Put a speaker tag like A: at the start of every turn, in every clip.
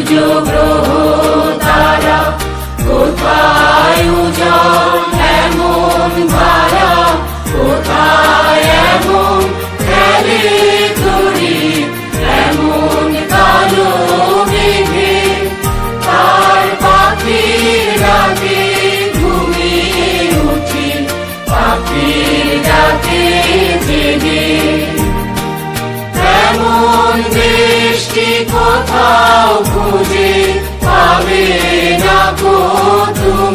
A: সূর্য গ্রহ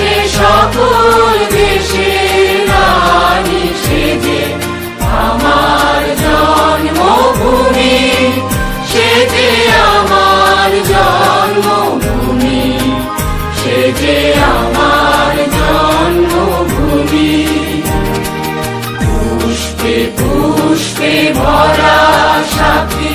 A: সে সকল সেজে, আমার জন্মভূমি, সেজে আমার জন্মভূমি, সেজে আমার জন্মভূমি। পুষ্পে পুষ্পে ভরা সাথী